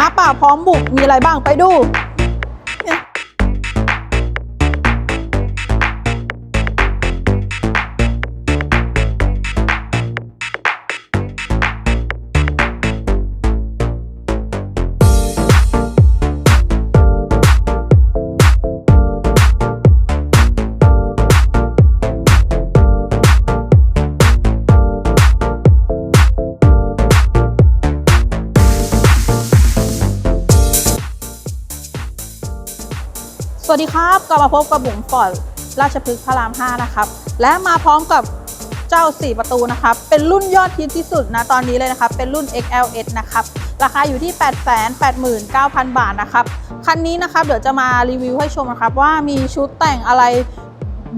ม้าป่าพร้อมบุกมีอะไรบ้างไปดู วัสดีครับกลับมาพบกับบุ๋มฟอร์ดราชพฤกษ์พระราม 5 นะครับ และมาพร้อมกับเจ้า 4 ประตูนะครับ เป็นรุ่นยอดฮิตที่สุดนะตอนนี้เลยนะครับ เป็นรุ่น XLS นะครับ ราคาอยู่ที่ 889,000 บาทนะครับ คันนี้นะครับ เดี๋ยวจะมารีวิวให้ชมนะครับ ว่ามีชุดแต่งอะไร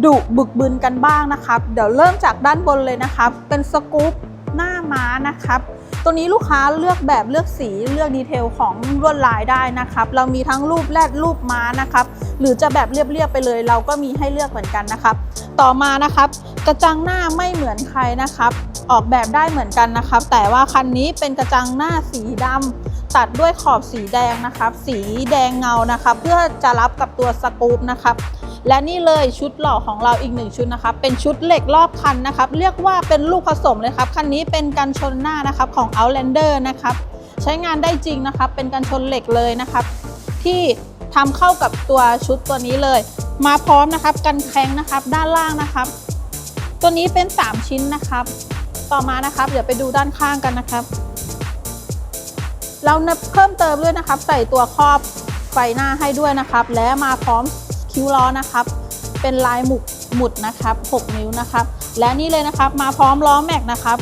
ดุบึกบึนกันบ้างนะครับ เดี๋ยวเริ่มจากด้านบนเลยนะครับ เป็นสกู๊ป หน้าม้านะครับ ตัวนี้ลูกค้าเลือกแบบเลือกสีเลือกดีเทลของลวดลายได้นะครับ เรามีทั้งรูปแรดรูปม้านะครับ หรือจะแบบเรียบๆไปเลย เราก็มีให้เลือกเหมือนกันนะครับ ต่อมานะครับ กระจังหน้าไม่เหมือนใครนะครับ ออกแบบได้เหมือนกันนะครับ แต่ว่าคันนี้เป็นกระจังหน้าสีดำตัดด้วยขอบสีแดงนะครับ สีแดงเงานะครับ เพื่อจะรับกับตัวสกู๊ปนะครับ และนี่เลยชุดหล่อของเราอีกหนึ่งชุดนะครับเป็นชุดเหล็กรอบคันนะครับเรียกว่าเป็นลูกผสมเลยครับคันนี้เป็นกันชนหน้านะครับของ Outlander นะครับใช้งานได้จริงนะครับเป็นกันชนเหล็กเลยนะครับที่ทำเข้ากับตัวชุดตัวนี้เลย มาพร้อมนะครับกันแข้งนะครับด้านล่างนะครับ ตัวนี้เป็น 3 ชิ้นนะครับ ต่อมานะครับ เดี๋ยวไปดูด้านข้างกันนะครับ เราเพิ่มเติมด้วยนะครับ ใส่ตัวครอบไฟหน้าให้ด้วยนะครับ และมาพร้อม คิ้วล้อนะครับ เป็นลายหมุกหมุดนะครับ 6 นิ้วนะครับ และนี่เลยนะครับมาพร้อมล้อแม็กนะครับ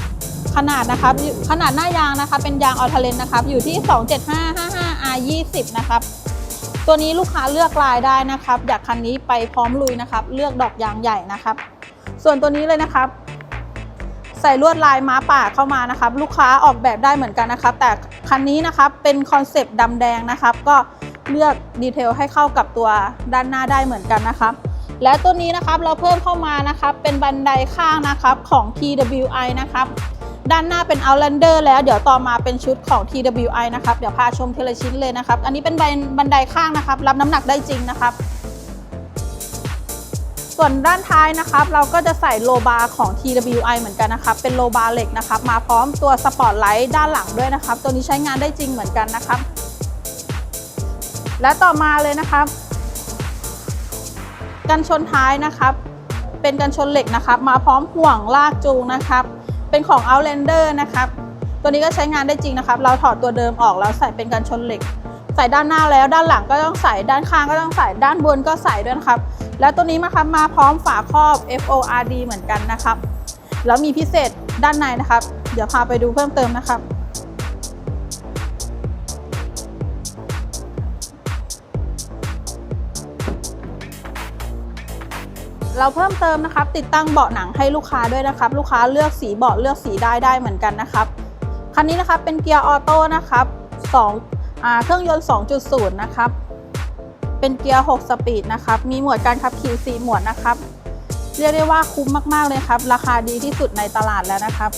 ขนาดนะครับขนาดหน้ายางนะคะ เป็นยางออทเลนนะครับ อยู่ที่ 27555 R 20นะครับ ตัวนี้ลูกค้าเลือกลายได้นะครับ อยากคันนี้ไปพร้อมลุยนะครับ เลือกดอกยางใหญ่นะครับ ส่วนตัวนี้เลยนะครับใส่ลวดลายม้าป่าเข้ามานะครับ ลูกค้าออกแบบได้เหมือนกันนะครับ แต่คันนี้นะครับเป็นคอนเซปต์ดำแดงนะครับ ก็ เลือกดีเทลให้เข้ากับตัวด้านหน้าได้เหมือนกันนะครับและตัวนี้นะครับเราเพิ่มเข้ามานะครับเป็นบันไดข้างนะครับของ TWI นะครับด้านหน้าเป็น Outlander แล้วเดี๋ยวต่อมาเป็นชุดของ TWI นะครับเดี๋ยวพาชมทีละชิ้นเลยนะครับ อันนี้เป็นบันบันไดข้างนะครับ รับน้ำหนักได้จริงนะครับ ส่วนด้านท้ายนะครับ เราก็จะใส่โลบาร์ของ TWI เหมือนกันนะครับ เป็นโลบาร์เหล็กนะครับ มาพร้อมตัวสปอตไลท์ด้านหลังด้วยนะครับ ตัวนี้ใช้งานได้จริงเหมือนกันนะครับ และต่อมาเลยนะครับ กันชนท้ายนะครับ เป็นกันชนเหล็กนะครับ มาพร้อมห่วงลากจูงนะครับ เป็นของ Outlander นะครับ ตัวนี้ก็ใช้งานได้จริงนะครับ เราถอดตัวเดิมออกแล้วใส่เป็นกันชนเหล็ก ใส่ด้านหน้าแล้วด้านหลังก็ต้องใส่ด้านข้างก็ต้องใส่ด้านบนก็ใส่ด้วยนะครับ แล้วตัวนี้นะครับมาพร้อมฝาครอบ FORD เหมือนกันนะครับแล้วมีพิเศษด้านในนะครับ เดี๋ยวพาไปดูเพิ่มเติมนะครับ เราเพิ่มเติมนะครับ ติดตั้งเบาะหนังให้ลูกค้าด้วยนะครับ ลูกค้าเลือกสีเบาะเลือกสีได้ได้เหมือนกันนะครับคันนี้นะครับเป็นเกียร์ออโต้นะครับ2อ่าเครื่องยนต์ 2.0 นะครับ เป็นเกียร์ 6 สปีดนะครับ มีหมวดการขับขี่ 4 หมวดนะครับ เรียกได้ว่าคุ้มมาก ๆ เลยครับ ราคาดีที่สุดในตลาดแล้วนะครับ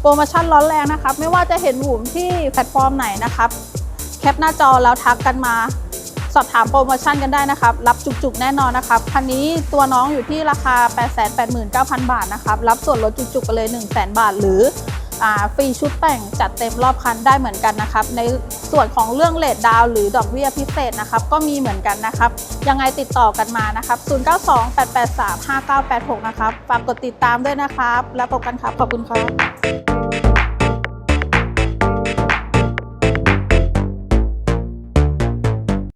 โปรโมชั่นร้อนแรงนะครับ ไม่ว่าจะเห็นหมุมที่แพลตฟอร์มไหนนะครับ แคปหน้าจอแล้วทักกันมา สอบถามโปรโมชั่นกันได้นะครับ รับจุกๆแน่นอนนะครับ คันนี้ตัวน้องอยู่ที่ราคา 889,000 บาทนะครับ รับส่วนลดจุกๆไปเลย 100,000 บาท หรืออฟรีชุดแต่งจัดเต็มรอบคันได้เหมือนกันนะครับ ในส่วนของเรื่องเลทดาวหรือดอกเบี้ยพิเศษนะครับ ก็มีเหมือนกันนะครับ ยังไงติดต่อกันมานะครับ 0928835986 นะครับ ฝากกดติดตามด้วยนะครับ แล้วพบกันครับ ขอบคุณครับ